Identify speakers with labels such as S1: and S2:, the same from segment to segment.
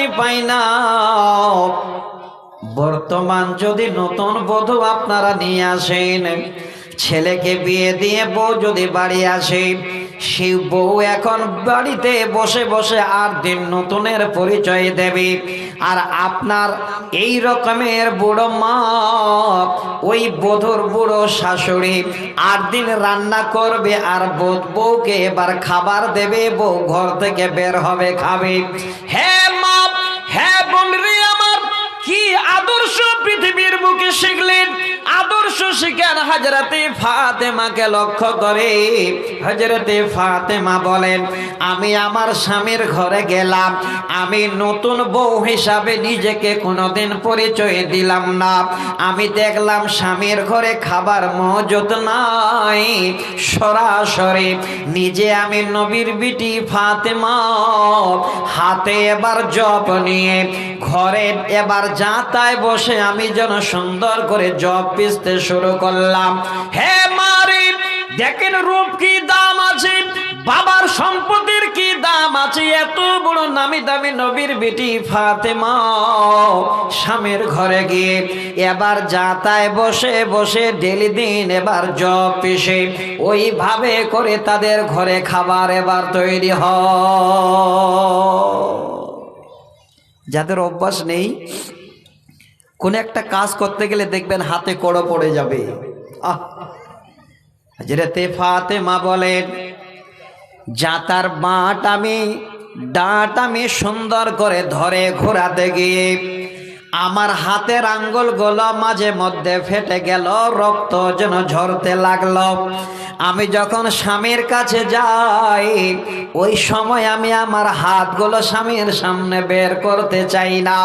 S1: আমি পাই না। বর্তমান যদি নতুন বধূ আপনারা নিয়ে আসেন, ছেলেকে বিয়ে দিয়ে বউ যদি বাড়ি আসে, সেই বউ এখন বাড়িতে বসে বসে আট দিন নতুনের পরিচয় দেবে। আর আপনার এই রকমের বুড়ো মা, ওই বধুর বুড়ো শাশুড়ি আট দিন রান্না করবে আর বউ- বউকে এবার খাবার দেবে, বউ ঘর থেকে বের হবে, খাবে। হ্যাঁ আদর্শ পৃথিবীর বুকে শিখলেন আদর্শ শিখেন হাজরাতে ফাতেমাকে লক্ষ্য করে হাজরাতে ফাতেমা বলেন, আমি আমার স্বামীর ঘরে গেলাম। আমি নতুন বউ হিসাবে নিজেকে কোনোদিন পরিচয় দিলাম না। আমি দেখলাম স্বামীর ঘরে খাবার মজুত নাই। সরাসরি নিজে আমি নবীর বিটি ফাতেমা, হাতে এবার জপ নিয়ে, ঘরে এবার যাতায় বসে আমি যেন সুন্দর করে জব পিসতে শুরু করলাম। হে মারি দেখেন রূপ কি দাম আছে? বাবার সম্পত্তির কি দাম আছে? এত বড় নামি দামি নবীর বেটি ফাতেমা স্বামীর ঘরে গিয়ে এবার যাতায় বসে বসে ডেলি দিন এবার জব পিসে ওইভাবে করে তাদের ঘরে খাবার এবার তৈরি হ যাদের অভ্যাস নেই, কোন একটা কাজ করতে গেলে দেখবেন হাতে কড়ো পড়ে যাবে। হাজরতে ফাতেমা বলেন যাতার বাট আমি, ডাঁট আমি সুন্দর করে ধরে ঘোরাতে গিয়ে, আমার হাতের আঙ্গুলগুলো মাঝে মধ্যে ফেটে গেল, রক্ত যেন ঝরতে লাগল। আমি যখন স্বামীর কাছে যাই, ওই সময় আমি আমার হাতগুলো স্বামীর সামনে বের করতে চাই না।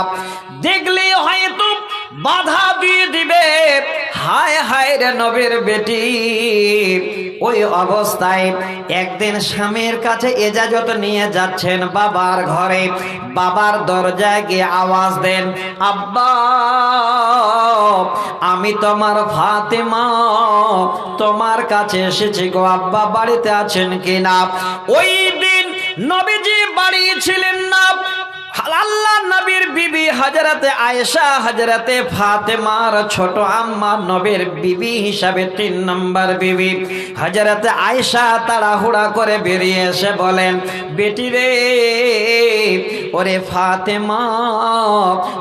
S1: দেখলে হয়তো বাধা দিয়ে দিবে। হায় হায় রে নবীর বেটি। ওই অবস্থায় একদিন স্বামীর কাছে এজাজত নিয়ে যাচ্ছেন বাবার ঘরে। বাবার দরজায় গিয়ে আওয়াজ দেন, আব্বা, আমি তোমার ফাতেমা। তোমার কাছে এসেছি গো, আব্বা, বাড়িতে আছেন কিনা? ওই দিন নবীজি বাড়ি ছিলেন না। আল্লাহ নবীর বিবি হাজরাতে আয়েশা হাজরাতে ফাতেমার ছোট আম্মা, নবীর বিবি হিসাবে তিন নম্বর বিবি। হাজরাতে আয়েশা তাড়াহুড়া করে বেরিয়ে এসে বলেন, বেটি রে, ওরে ফাতেমা,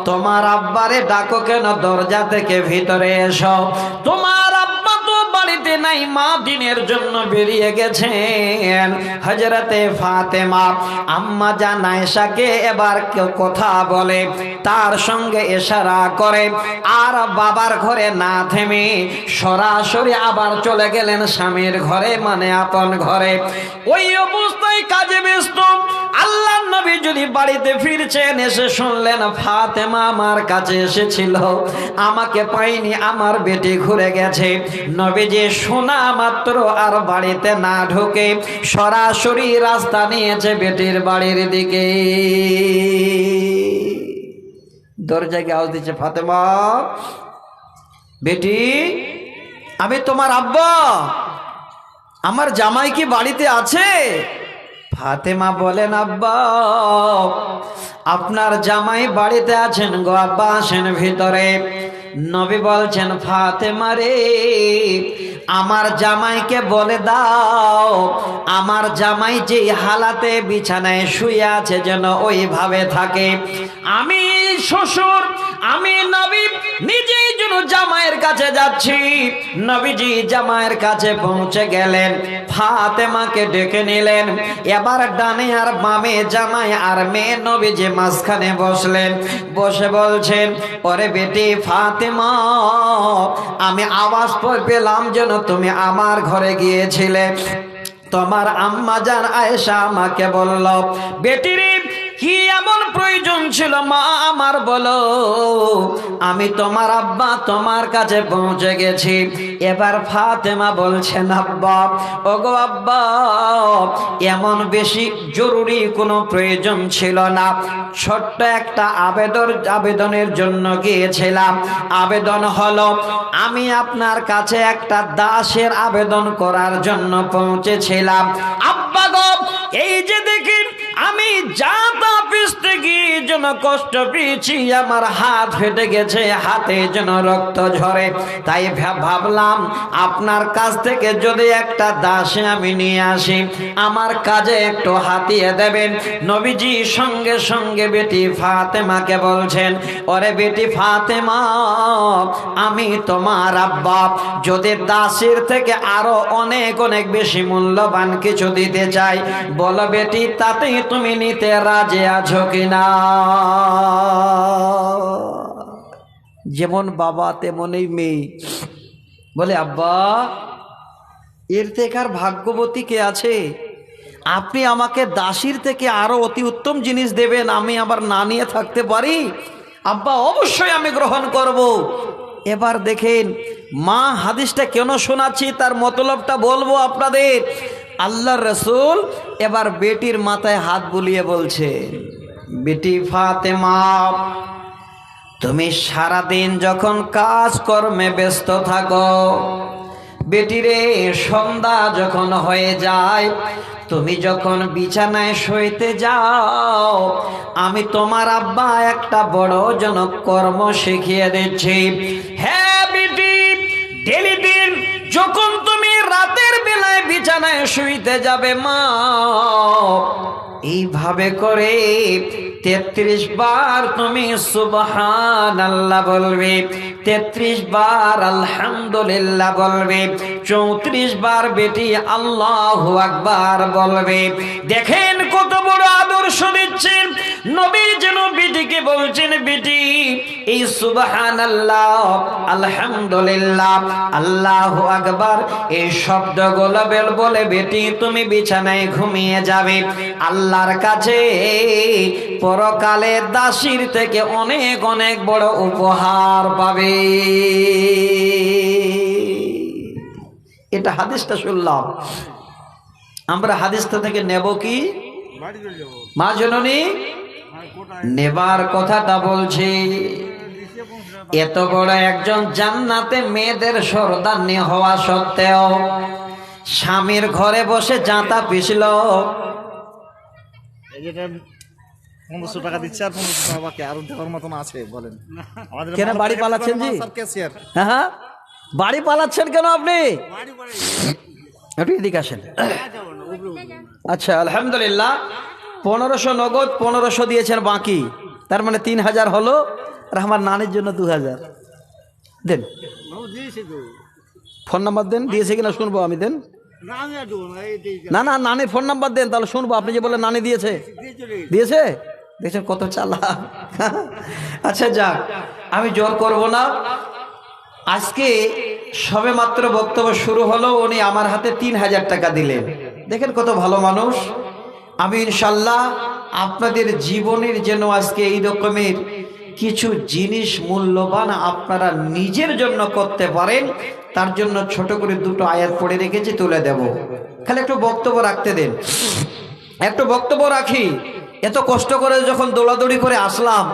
S1: তোমার আব্বারে ডাকো কেন? দরজা থেকে ভিতরে এসো। তোমার নাই মা দিনের জন্য বেরিয়ে গেছেন। হজরতে ফাতেমা, আম্মা জান আয়েশাকে এবার কেউ কথা বলে, তার সঙ্গে এশারা করে, আর বাবার ঘরে না থেমে সরাসরি আবার চলে গেলেন স্বামীর ঘরে মানে আপন ঘরে। ওই অবস্থায় কাজে ব্যস্ত। আল্লাহ নবী যদি বাড়িতে ফিরছেন, এসে শুনলেন ফাতেমা আমার কাছে এসেছিল। আমাকে পাইনি, আমার বেটি ঘুরে গেছে। নবী যে শোনা মাত্র আর বাড়িতে না ঢুকে সরাসরি রাস্তা নিয়েছে বেটির বাড়ির দিকে। দরজায় আওয়াজ দিচ্ছে ফাতেমা, বেটি, আমি তোমার আব্বা। আমার জামাই কি বাড়িতে আছে? ফাতেমা বলেন, আব্বা, আপনার জামাই বাড়িতে আছেন গো, আব্বা আসেন ভিতরে। নবী বলছেন, ফাতেমা রে, আমার জামাইকে বলে দাও, আমার জামাই যে হালাতে বিছানায় শুয়ে আছে যেন ওইভাবে থাকে। আমি শ্বশুর আমি নবী, নিজেই যেন জামাইয়ের কাছে যাচ্ছি। নবীজি জামাইয়ের কাছে পৌঁছে গেলেন, ফাতেমাকে ডেকে নিলেন। এবার ডানে আর বামে জামাই আর মেয়ে নবীজি মাঝখানে বসলেন, বসে বলছেন, ওরে বেটি ফাতেমা, আমি আওয়াজ পর পেলাম যেন তুমি আমার ঘরে গিয়েছিলে। তোমার আম্মা আয়েশা আমাকে বলল বেটিরে কি এমন প্রয়োজন ছিল? মা আমার বলো, আমি তোমার আব্বা, তোমার কাছে পৌঁছে গেছি। এবার ফাতেমা বলছেন, আব্বা, ওগো আব্বা, এমন বেশি জরুরি কোনো প্রয়োজন ছিল না। ছোট্ট একটা আবেদন আবেদনের জন্য গিয়েছিলাম। আবেদন হলো, আমি আপনার কাছে একটা দাসের আবেদন করার জন্য পৌঁছেছিলাম। আব্বা গো, এই যে দেখেন আমি যা তা গিয়ে যেন কষ্ট পেয়েছি, আমার হাত ফেটে গেছে, হাতে যেন রক্ত ঝরে। তাই ভাবলাম, আপনার কাছ থেকে যদি একটা দাসে আমি নিয়ে আসি, আমার কাজে একটু হাতিয়ে দেবেন। নবীজি সঙ্গে সঙ্গে বেটি ফাতেমাকে বলছেন, ওরে বেটি ফাতেমা, আমি তোমার আব্বা। যদি দাসের থেকে আরও অনেক অনেক বেশি মূল্যবান কিছু দিতে চাই, বলো বেটি, তাতেই তুমি নিতে রাজে আছো কিনা? যেমন বাবা, তেমনই মেয়ে। বলে, আব্বা, এর থেকে আর ভাগ্যবতী কে আছে? আপনি আমাকে দাসির থেকে আরও অতি উত্তম জিনিস দেবেন, আমি আবার না নিয়ে থাকতে পারি? আব্বা, অবশ্যই আমি গ্রহণ করব। এবার দেখেন, মা হাদিসটা কেন শোনাচ্ছি, তার মতলবটা বলব আপনাদের। আল্লাহ রসুল এবার বেটির মাথায় হাত বুলিয়ে বলছে, বেটি ফাতেমা, তুমি সারাদিন যখন কাজ কর্মে ব্যস্ত থাকো, বেটিরে সন্ধ্যা যখন হয়ে যায়, তুমি যখন বিছানায় শুইতে যাও, আমি তোমার আব্বা একটা বড় জনক কর্ম শিখিয়ে দিচ্ছি। হ্যাঁ বেটি, ডেলি দিন যখন বিছানায় শুইতে যাবে মা। এইভাবে করে তেত্রিশ বার তুমি সুবহান আল্লাহ বলবে, তেত্রিশ বার আলহামদুলিল্লাহ বলবে, চৌত্রিশ বার বেটি আল্লাহ আকবার বলবে। দেখেন কত বড় আদর্শ দিচ্ছেন। নবী যেন বেটিকে বলছেন বেটি এই সুবহান আল্লাহ আলহামদুলিল্লাহ আল্লাহ আকবার এই শব্দগুলো বেল বলে বেটি তুমি বিছানায় ঘুমিয়ে যাবে। আল্লাহর কাছে পরকালে দাসির থেকে অনেক অনেক বড় উপহার পাবে। এটা হাদিসটা শুনলাম। আমরা হাদিসটা থেকে নেব কি? মা জননী নেবার কথাটা বলছি। এত বড় একজন জান্নাতে মেয়েদের সরদানি হওয়া সত্ত্বেও স্বামীর ঘরে বসে জাঁতা পিছল
S2: পনেরোশো টাকা দিচ্ছে আর পনেরোশো টাকা বাকি আরও দেওয়ার মতন আছে বলেন।
S1: কেন বাড়ি পালাচ্ছেন জি? হ্যাঁ হ্যাঁ। বাড়ি পালাচ্ছেন কেন আপনি? এদিকে আসেন। আচ্ছা আলহামদুলিল্লাহ। পনেরোশো নগদ, পনেরোশো দিয়েছেন বাকি। তার মানে তিন হাজার হলো আর আমার নানির জন্য দু হাজার। দেন। ফোন নাম্বার দেন, দিয়েছে কিনা শুনব আমি, দেন।
S3: না না এই দিয়ে
S1: না না নানির ফোন নাম্বার দেন, তাহলে শুনব। আপনি যে বলে নানি দিয়েছে। দিয়েছে? দেখছেন কত চালা আচ্ছা যাক, আমি জোর করব না। আজকে সবে মাত্র বক্তব্য শুরু হলো, উনি আমার হাতে তিন হাজার টাকা দিলেন। দেখেন কত ভালো মানুষ। আমি ইনশাল্লাহ আপনাদের জীবনের যেন আজকে এই রকমের কিছু জিনিস মূল্যবান আপনারা নিজের জন্য করতে পারেন, তার জন্য ছোট করে দুটো আয়াত পড়ে রেখেছি, তুলে দেব। খালি একটু বক্তব্য রাখতে দেন। একটু বক্তব্য রাখি। এত কষ্ট করে যখন দৌড়াদৌড়ি করে আসলাম,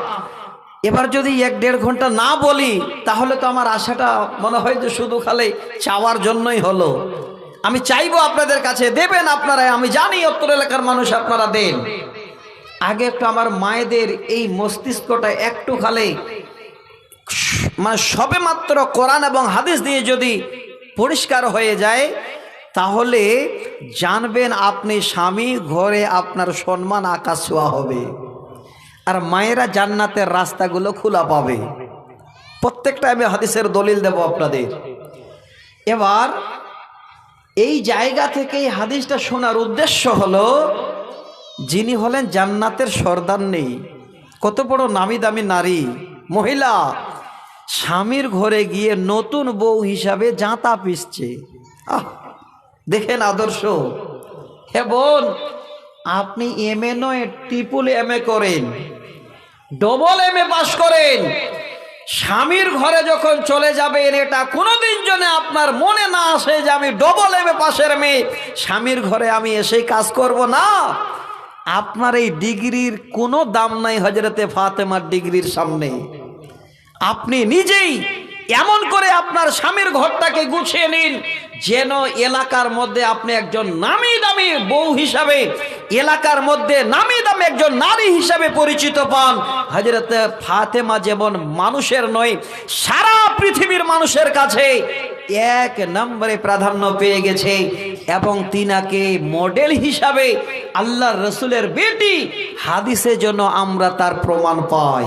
S1: এবার যদি এক দেড় ঘণ্টা না বলি, তাহলে তো আমার আশাটা মনে হয় যে শুধু খালি চাওয়ার জন্যই হলো। আমি চাইব আপনাদের কাছে, দেবেন আপনারা আমি জানি উত্তর এলাকার মানুষ আপনারা দেন। আগে একটু আমার মায়েদের এই মস্তিষ্কটা একটু খালি মানে সবে মাত্র কোরআন এবং হাদিস দিয়ে যদি পরিষ্কার হয়ে যায়, তাহলে জানবেন আপনি স্বামী ঘরে আপনার সম্মান আকাশ ছোঁয়া হবে। আর মায়েরা জান্নাতের রাস্তাগুলো খোলা পাবে। প্রত্যেকটা আমি হাদিসের দলিল দেব আপনাদের। এবার এই জায়গা থেকে এই হাদিসটা শোনার উদ্দেশ্য হলো, যিনি হলেন জান্নাতের সর্দার নেই। কত বড় নামি দামি নারী। মহিলা, স্বামীর ঘরে গিয়ে নতুন বউ হিসাবে জাঁতা পিসছে। আহ, দেখেন আদর্শ। হে বোন, আপনি এম এ নয় ট্রিপুল এম এ করেন ডবল এম এ পাশ করেন। স্বামীর ঘরে যখন চলে যাবেন, এটা কোনোদিন জন্য আপনার মনে না আসে যে আমি ডবল এম পাশের মেয়ে। স্বামীর ঘরে আমি এসে কাজ করব না। আপনার এই ডিগ্রির কোনো দাম নাই হজরতে ফাতেমার ডিগ্রির সামনে। আপনি নিজেই এমন করে আপনার স্বামীর ঘরটাকে গুছিয়ে নিন, যেন এলাকার মধ্যে আপনি একজন নামি দামি বউ হিসাবে এলাকার মধ্যে নামি একজন নারী হিসাবে পরিচিত পান। হাজরতে ফাতেমা যেমন মানুষের নয়, সারা পৃথিবীর মানুষের কাছে এক নম্বরে প্রাধান্য পেয়ে গেছে এবং তিনাকে মডেল হিসাবে আল্লাহ রসুলের বেটি হাদিসের জন্য আমরা তার প্রমাণ পাই।